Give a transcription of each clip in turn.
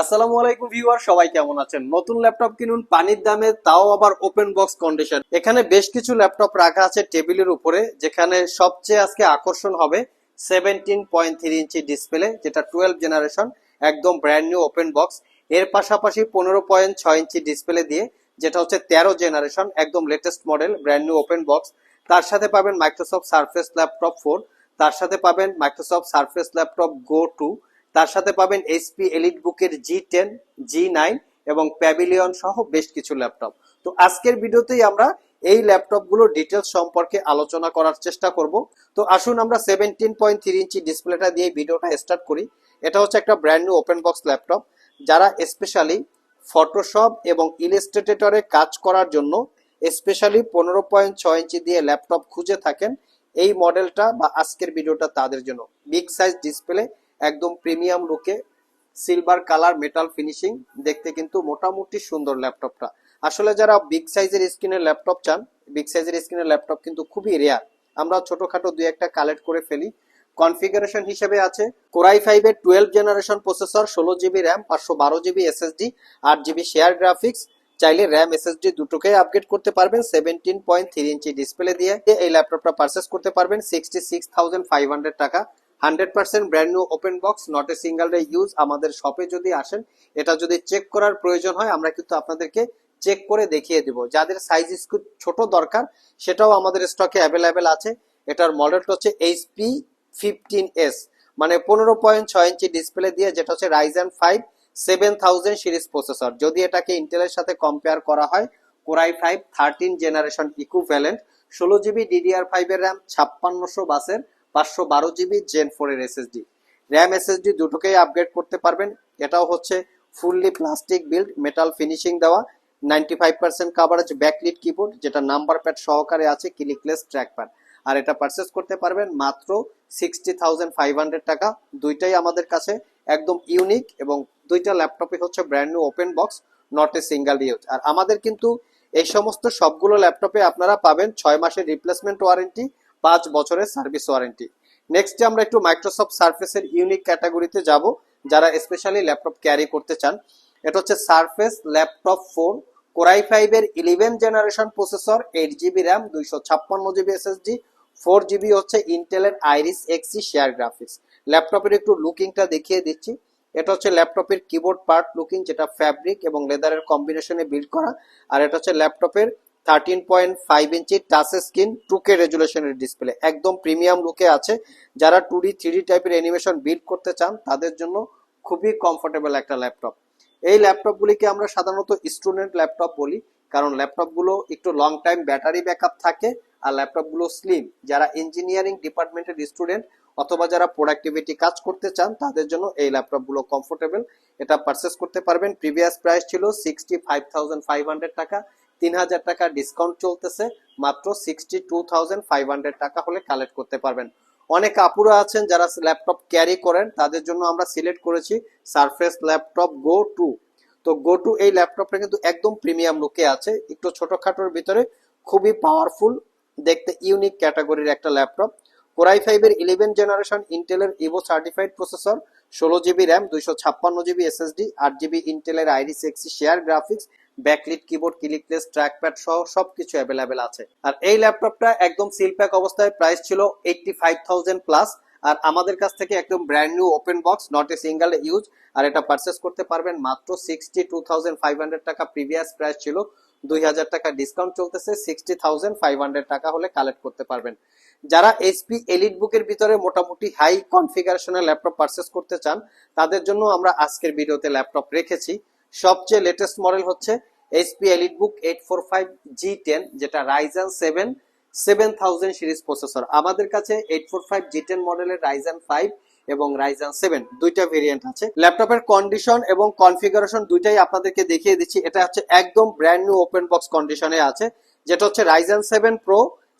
আসসালামু আলাইকুম ভিউয়ার, সবাই কেমন আছেন? নতুন ল্যাপটপ কিনুন, পানির দামে, তাও আবার ওপেন বক্স কন্ডিশন এখানে বেশ কিছু ল্যাপটপ রাখা আছে টেবিলের উপরে, যেখানে সবচেয়ে আজকে আকর্ষণ হবে seventeen point three inch display যেটা টুয়েলভ জেনারেশন একদম ব্র্যান্ড নিউ ওপেন বক্স এর পাশাপাশি পনেরো পয়েন্ট ছয় ইঞ্চি ডিসপ্লে দিয়ে, যেটা হচ্ছে তেরো জেনারেশন একদম latest model brand new open box তার সাথে পাবেন মাইক্রোসফট সার্ফেস ল্যাপটপ ফোর তার সাথে পাবেন Microsoft Surface laptop go two তার সাথে পাবেন এইচপি এলিট বুকের জি টেন জি নাইন এবং প্যাভিলিয়ন সহ বেশ কিছু ল্যাপটপ। তো আজকের ভিডিওতেই আমরা এই ল্যাপটপগুলো ডিটেলস সম্পর্কে আলোচনা করার চেষ্টা করব। তো আসুন আমরা সেভেন্টিন পয়েন্ট থ্রি ইঞ্চি ডিসপ্লেটা দিয়ে ভিডিওটা স্টার্ট করি। এটা হচ্ছে একটা brand new open box laptop. যারা স্পেশালি ফটোশপ এবং ইলাস্ট্রেটরে কাজ করার জন্য স্পেশালি পনেরো পয়েন্ট ছয় ইঞ্চি দিয়ে ল্যাপটপ খুঁজে থাকেন, এই মডেলটা বা আজকের ভিডিওটা তাদের জন্য। বিগ সাইজ ডিসপ্লে একদম প্রিমিয়াম লুকে, সিলভার কালার মেটাল ফিনিশিং দেখতে কিন্তু মোটামুটি সুন্দর ল্যাপটপটা। আসলে যারা বিগ সাইজের স্ক্রিনের ল্যাপটপ চান বিগ সাইজের স্ক্রিনের ল্যাপটপ কিন্তু খুবই রেয়ার আমরা ছোটখাটো দুই একটা কালেক্ট করে ফেলি। কনফিগারেশন হিসেবে আছে কোরাই ফাইভের টুয়েলভ জেনারেশন প্রসেসর ষোলো জিবি র্যাম পাঁচশো বারো জিবি এসএসডি আট জিবি শেয়ার গ্রাফিক্স চাইলে র্যাম এসএসডি দুটোকেই আপগ্রেড করতে পারবেন seventeen point three inch display দিয়ে। এই ল্যাপটপটা পারচেস করতে পারবেন sixty six thousand five hundred টাকা। Hundred percent brand new open box, not a single day use. আমাদের শপে যদি আসেন, এটা যদি চেক করার প্রয়োজন হয়, আমরা কিন্তু আপনাদেরকে চেক করে দেখিয়ে দিব। যাদের সাইজ একটু ছোট দরকার, সেটাও আমাদের স্টকে অ্যাভেলেবেল আছে। এটার মডেলটা হচ্ছে এইচপি ফিফটিন এস মানে পনেরো পয়েন্ট ছয় ইঞ্চি ডিসপ্লে দিয়ে, যেটা হচ্ছে Ryzen five seven thousand series processor যদি এটাকে ইন্টেলের সাথে কম্পেয়ার করা হয় core i five thirteen generation equivalent ষোলো জিবি ডিডিআর ফাইভের র্যাম ছাপ্পান্নশো বাসের পাঁচশো বারো জিবি জেন ফোর এর এসএসডি র্যাম এসএসডি দুটোকেই আপগ্রেড করতে পারবেন। এটাও হচ্ছে fully plastic build metal finishing দেওয়া ninety five percent coverage backlit keyboard যেটা নাম্বার প্যাড সহকারে আছে ক্লিকলেস ট্র্যাক প্যাড আর এটা পারচেস করতে পারবেন মাত্র সিক্সটি থাউজেন্ড ফাইভ হান্ড্রেড টাকা। দুইটাই আমাদের কাছে একদম ইউনিক এবং দুইটা ল্যাপটপই হচ্ছে brand new open box not a single use আর আমাদের কিন্তু এই সমস্ত সবগুলো ল্যাপটপে আপনারা পাবেন ছয় মাসের রিপ্লেসমেন্ট ওয়ারেন্টি পাঁচ বছরের সার্ভিস ওয়ারেন্টি। নেক্সট আমরা একটু মাইক্রোসফট সার্ফেসের ইউনিক ক্যাটাগরিতে যাব, যারা স্পেশালি ল্যাপটপ ক্যারি করতে চান। এটা হচ্ছে Surface laptop four core i ফাইভের eleven generation processor eight GB RAM দুইশো ছাপ্পান্ন জিবি এসএসডি ফোর জিবি হচ্ছে ইন্টেলের আইরিস এক্সি শেয়ার গ্রাফিক্স ল্যাপটপের একটু লুকিংটা দেখিয়ে দিচ্ছি। এটা হচ্ছে ল্যাপটপের কিবোর্ড পার্ট লুকিং যেটা ফ্যাব্রিক এবং লেদারের কম্বিনেশনে বিল্ড করা। আর এটা হচ্ছে ল্যাপটপের thirteen point five inch touch screen two K রেজুলেশনের display একদম প্রিমিয়াম লুকে আছে। যারা টু ডি থ্রি টাইপের অ্যানিমেশন বিল্ড করতে চান, তাদের জন্য খুবই কমফোর্টেবল একটা ল্যাপটপ এই ল্যাপটপগুলিকে আমরা সাধারণত স্টুডেন্ট ল্যাপটপ বলি, কারণ ল্যাপটপগুলো একটু লং টাইম ব্যাটারি ব্যাকআপ থাকে আর ল্যাপটপগুলো স্লিম যারা ইঞ্জিনিয়ারিং ডিপার্টমেন্টের স্টুডেন্ট অথবা যারা প্রোডাক্টিভিটি কাজ করতে চান, তাদের জন্য এই ল্যাপটপগুলো কমফোর্টেবল এটা পারচেস করতে পারবেন। প্রিভিয়াস প্রাইস ছিল sixty five thousand five hundred টাকা। তিন হাজার টাকা ডিসকাউন্ট চলতেছে, মাত্র sixty two thousand five hundred টাকা হলে কালেক্ট করতে পারবেন। অনেক আপুরা আছেন যারা ল্যাপটপ ক্যারি করেন, তাদের জন্য আমরা সিলেক্ট করেছি সারফেস ল্যাপটপ গো টু তো গো টু এই ল্যাপটপটা কিন্তু একদম প্রিমিয়াম লুকে আছে, একটু ছোটখাটোর ভিতরে খুবই পাওয়ারফুল দেখতে ইউনিক ক্যাটাগরির একটা ল্যাপটপ কোরাই ফাইভের ইলেভেন জেনারেশন ইন্টেলের ইভো সার্টিফাইড প্রসেসর ষোলো জিবি র্যাম দুইশো ছাপ্পান্ন জিবি এসএসডি আট জিবি ইন্টেলের Iris Xe share graphics backlit keyboard clickless trackpad সহ সবকিছু অ্যাভেলেবেল আছে। আর এই ল্যাপটপটা একদম সিল প্যাক অবস্থায় প্রাইস ছিল এইটটি ফাইভ প্লাস আর আমাদের কাছ থেকে একদম brand new open box not a single use আর এটা পারচেস করতে পারবেন মাত্র sixty two thousand five hundred টাকা প্রিভিয়াস প্রাইস ছিল। দুই হাজার টাকা ডিসকাউন্ট চলতেছে সিক্সটি থাউজেন্ড ফাইভ হান্ড্রেড টাকা হলে কালেক্ট করতে পারবেন। যারা এইচপি এলিট বুকের ভিতরে মোটামুটি হাই কনফিগারেশনের ল্যাপটপ পারচেস করতে চান, তাদের জন্য আমরা আজকের ভিডিওতে ল্যাপটপ রেখেছি। সবচেয়ে লেটেস্ট মডেল হচ্ছে HP elite book eight four five G ten যেটা Ryzen seven seven thousand series processor আমাদের কাছে eight four five G ten মডেলের রাইজান ফাইভ এবং রাইজান সেভেন দুইটা ভেরিয়েন্ট আছে। ল্যাপটপের কন্ডিশন এবং কনফিগারেশন দুইটাই আপনাদেরকে দেখিয়ে দিচ্ছি। এটা হচ্ছে একদম ব্র্যান্ড নিউ ওপেন বক্স কন্ডিশনে আছে, যেটা হচ্ছে Ryzen seven pro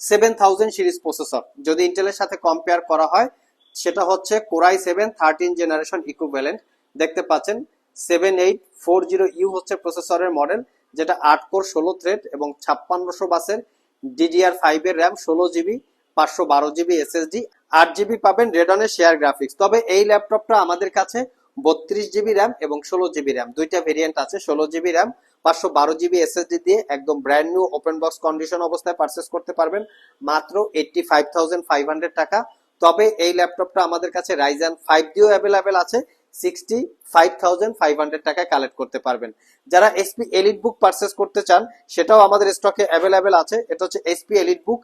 seven thousand series processor যদি ইন্টেলের সাথে কম্পেয়ার করা হয়, সেটা হচ্ছে core i seven thirteen generation equivalent দেখতে পাচ্ছেন seven eight four zero U হচ্ছে প্রসেসরের মডেল যেটা আট কোর ষোলো থ্রেড এবং ছাপ্পান্নশো বাসের ডিডিআর ফাইভ এর র্যাম ষোলো জিবি পাঁচশো বারো জিবি এসএসডি আট জিবি পাবেন রেডনের শেয়ার গ্রাফিক্স তবে এই ল্যাপটপটা আমাদের কাছে বত্রিশ জিবি র্যাম এবং ষোলো জিবি র্যাম দুইটা ভেরিয়েন্ট আছে, ষোলো জিবি র্যাম পাঁচশো বারো জিবি এসএসডি দিয়ে একদম brand new open box condition অবস্থায় পারচেস করতে পারবেন, মাত্র eighty five thousand five hundred টাকা। তবে এই ল্যাপটপটা আমাদের কাছে রাইজান ফাইভ দিও অ্যাভেলেবেল আছে sixty five thousand five hundred টাকায় কালেক্ট করতে পারবেন। যারা এসপি এলিট বুক পারচেস করতে চান, সেটাও আমাদের স্টকে অ্যাভেলেবেল আছে। এটা হচ্ছে SP elite book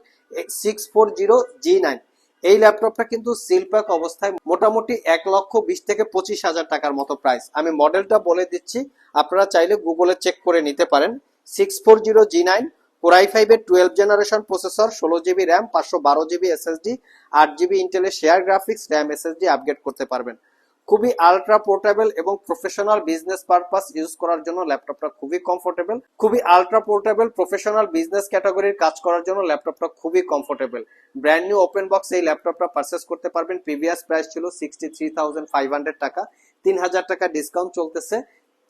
six four zero G nine এই ল্যাপটপটা কিন্তু সিলপ্যাক অবস্থায় মোটামুটি এক লক্ষ বিশ থেকে পঁচিশ হাজার টাকার মতো প্রাইস আমি মডেলটা বলে দিচ্ছি, আপনারা চাইলে গুগলে চেক করে নিতে পারেন। Six four zero G nine core i ফাইভের টুয়েলভ জেনারেশন প্রসেসর ষোলো জিবি র্যাম পাঁচশো বারো জিবি এসএসডি আট জিবি ইন্টেলের share graphics RAM SSD upgrade করতে পারবেন। খুবই আলট্রা পোর্টেবল এবং প্রফেশনাল বিজনেস পারপাস ইউজ করার জন্য ল্যাপটপটা খুবই কমফোর্টেবল খুবই আলট্রা পোর্টেবল প্রফেশনাল বিজনেস ক্যাটাগরির কাজ করার জন্য ল্যাপটপটা খুবই comfortable brand new open box এই ল্যাপটপটা পারচেস করতে পারবেন প্রিভিয়াস প্রাইস ছিল sixty three thousand five hundred টাকা। তিন হাজার টাকা ডিসকাউন্ট চলতেছে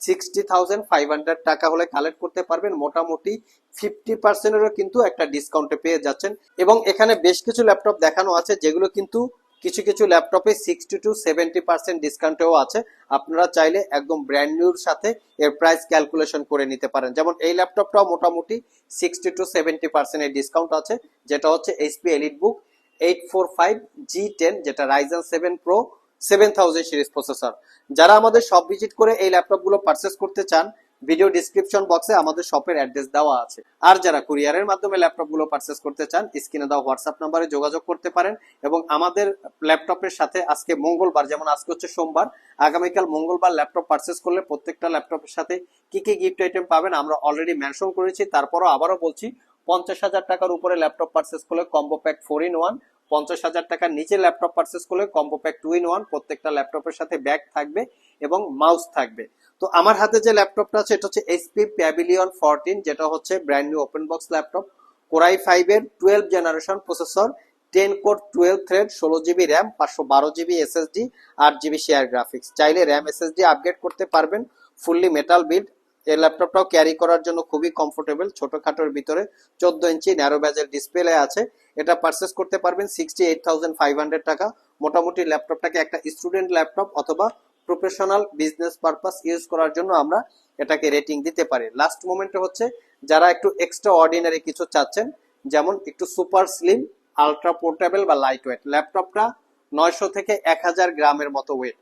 সিক্সটি থাউজেন্ড ফাইভ হান্ড্রেড টাকা হলে কালেক্ট করতে পারবেন। মোটামুটি ফিফটি পার্সেন্টেরও কিন্তু একটা ডিসকাউন্টে পেয়ে যাচ্ছেন। এবং এখানে বেশ কিছু ল্যাপটপ দেখানো আছে, যেগুলো কিন্তু কিছু কিছু ল্যাপটপে সিক্সটি টু সেভেন্টি পার্সেন্ট ডিসকাউন্টেও আছে। আপনারা চাইলে একদম ব্র্যান্ড নিউর সাথে এর প্রাইস ক্যালকুলেশন করে নিতে পারেন। যেমন এই ল্যাপটপটাও মোটামুটি সিক্সটি টু সেভেন্টি পার্সেন্টের ডিসকাউন্ট আছে, যেটা হচ্ছে HP elite book eight four five G ten যেটা Ryzen seven pro seven thousand series processor যারা আমাদের সব ভিজিট করে এই ল্যাপটপগুলো পারচেস করতে চান ভিডিও ডিসক্রিপশন বক্সে আমাদের শপের অ্যাড্রেস দেওয়া আছে। আর যারা কুরিয়ারের মাধ্যমে ল্যাপটপগুলো পারচেস করতে চান, স্ক্রিনে দেওয়া হোয়াটসঅ্যাপ নাম্বারে যোগাযোগ করতে পারেন এবং আমাদের ল্যাপটপের সাথে আজকে মঙ্গলবার, যেমন আজকে হচ্ছে সোমবার, আগামীকাল মঙ্গলবার ল্যাপটপ পারচেস করলে প্রত্যেকটা ল্যাপটপের সাথে কি কি গিফট আইটেম পাবেন আমরা অলরেডি মেনশন করেছি, তারপরও আবারও বলছি, পঞ্চাশ হাজার টাকার উপরে ল্যাপটপ পারচেস করলে combo pack four in one পঞ্চাশ হাজার টাকার নিচে ল্যাপটপ পারচেস করলে combo pack two in one প্রত্যেকটা ল্যাপটপের সাথে ব্যাগ থাকবে এবং মাউস থাকবে। তো আমার হাতে যে ল্যাপটপটা আছে, এটা হচ্ছে এইচপি প্যাভিলিয়ন ফোরটিন যেটা হচ্ছে brand new open box laptop. Core i five এর twelve generation processor ten core twelve thread ষোলো জিবি র্যাম পাঁচশো বারো জিবি এসএসডি আট জিবি শেয়ার গ্রাফিক্স চাইলে র্যাম এসএসডি আপগ্রেড করতে পারবেন ফুললি মেটাল বিল্ড এই ল্যাপটপটাও ক্যারি করার জন্য খুবই কমফোর্টেবল ছোটখাটোর ভিতরে চোদ্দ ইঞ্চি ন্যারো ব্যাজের ডিসপ্লে আছে। এটা পারচেস করতে পারবেন sixty eight thousand five hundred টাকা। মোটামুটি ল্যাপটপটাকে একটা স্টুডেন্ট ল্যাপটপ অথবা প্রফেশনাল বিজনেস পারপাস ইউজ করার জন্য আমরা এটাকে রেটিং দিতে পারি। লাস্ট মোমেন্টে হচ্ছে যারা একটু এক্সট্রা অর্ডিনারি কিছু চাচ্ছেন, যেমন একটু সুপার স্লিম আলট্রা পোর্টেবল বা লাইট ওয়েট ল্যাপটপটা নয়শো থেকে এক হাজার গ্রামের মতো ওয়েট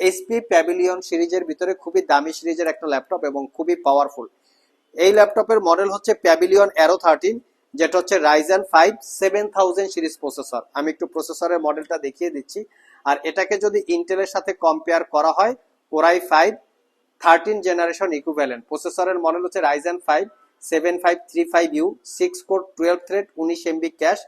এইচপি প্যাভিলিয়ন সিরিজের ভিতরে খুবই দামি সিরিজের একটা ল্যাপটপ এবং খুবই পাওয়ারফুল এই ল্যাপটপের মডেল হচ্ছে প্যাভিলিয়ন অ্যারো থার্টিন যেটা হচ্ছে Ryzen five seven thousand series processor আমি একটু প্রসেসরের মডেলটা দেখিয়ে দিচ্ছি। আর এটাকে যদি ইন্টেলের সাথে কম্পেয়ার করা হয় core i five thirteen generation equivalent প্রসেসরের মডেল হচ্ছে Ryzen five seven five three five U six core twelve thread উনিশ এমবি ক্যাশ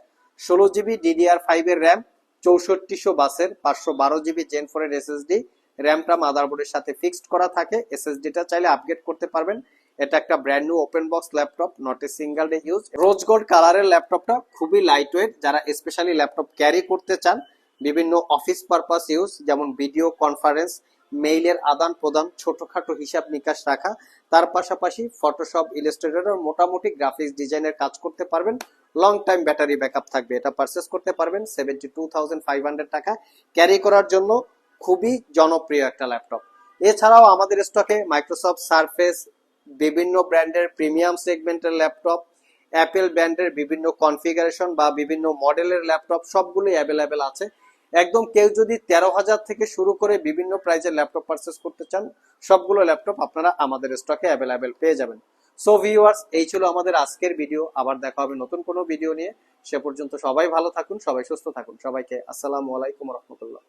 ষোলো জিবি ডিডিআর ফাইভের র্যাম চৌষট্টিশো বাসের পাঁচশো বারো জিবি জেন ফোর এর এসএসডি র্যামটা মাদারবোর্ডের সাথে ফিক্সড করা থাকে। এসএসডিটা চাইলে আপগ্রেড করতে পারবেন। এটা একটা brand new open box laptop not a single day use rose gold কালারের ল্যাপটপটা খুবই লাইট ওয়েট যারা স্পেশালি ল্যাপটপ ক্যারি করতে চান, বিভিন্ন অফিস পারপাস ইউজ যেমন ভিডিও কনফারেন্স মেইলের আদান প্রদান, ছোটখাটো হিসাব নিকাশ রাখা। তার পাশাপাশি ফটোশপ ইলাস্ট্রেটর মোটামুটি গ্রাফিক্স ডিজাইনের কাজ করতে পারবেন। লং টাইম ব্যাটারি ব্যাকআপ থাকবে। এটা পারচেস করতে পারবেন। Seventy two thousand five hundred টাকা ক্যারি করার জন্য। খুবই জনপ্রিয় একটা ল্যাপটপ। এছাড়াও আমাদের স্টকে মাইক্রোসফট সারফেস বিভিন্ন ব্র্যান্ডের প্রিমিয়াম সেগমেন্টের ল্যাপটপ অ্যাপেল ব্র্যান্ডের বিভিন্ন কনফিগারেশন বা বিভিন্ন মডেলের ল্যাপটপ সবগুলোই অ্যাভেলেবেল আছে। একদম কেউ যদি তেরো হাজার থেকে শুরু করে বিভিন্ন প্রাইজের ল্যাপটপ পারচেস করতে চান, সবগুলো ল্যাপটপ আপনারা আমাদের স্টকে অ্যাভেলেবেল পেয়ে যাবেন। সো ভিউয়ার্স এই ছিল আমাদের আজকের ভিডিও আবার দেখা হবে নতুন কোনো ভিডিও নিয়ে। সে পর্যন্ত সবাই ভালো থাকুন, সবাই সুস্থ থাকুন। সবাইকে আসসালামু আলাইকুম রহমতুল্লাহ।